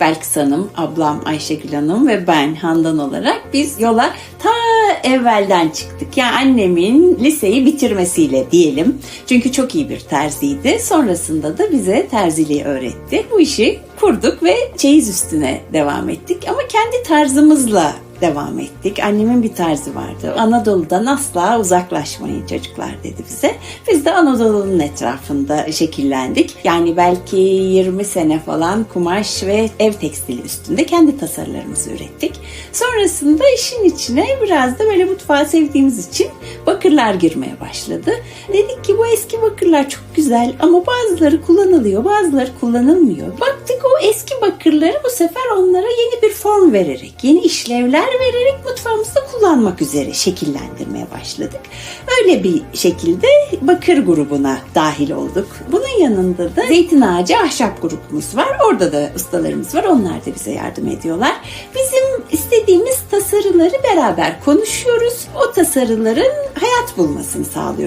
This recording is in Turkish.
Belkıs Hanım, ablam Ayşegül Hanım ve ben Handan olarak biz yola ta evvelden çıktık. Yani annemin liseyi bitirmesiyle diyelim. Çünkü çok iyi bir terziydi. Sonrasında da bize terziliği öğretti. Bu işi kurduk ve çeyiz üstüne devam ettik. Ama kendi tarzımızla devam ettik. Annemin bir tarzı vardı. Anadolu'dan asla uzaklaşmayın çocuklar dedi bize. Biz de Anadolu'nun etrafında şekillendik. Yani belki 20 sene falan kumaş ve ev tekstili üstünde kendi tasarılarımızı ürettik. Sonrasında işin içine biraz da böyle mutfağı sevdiğimiz için bakırlar girmeye başladı. Dedik ki bu eski bakırlar çok güzel ama bazıları kullanılıyor, bazıları kullanılmıyor. Baktık o eski bakırları bu sefer onlara yeni bir form vererek, yeni işlevler vererek mutfağımızda kullanmak üzere şekillendirmeye başladık. Öyle bir şekilde bakır grubuna dahil olduk. Bunun yanında da zeytin ağacı ahşap grubumuz var. Orada da ustalarımız var. Onlar da bize yardım ediyorlar. Bizim istediğimiz tasarıları beraber konuşuyoruz. O tasarıların hayat bulmasını sağlıyoruz.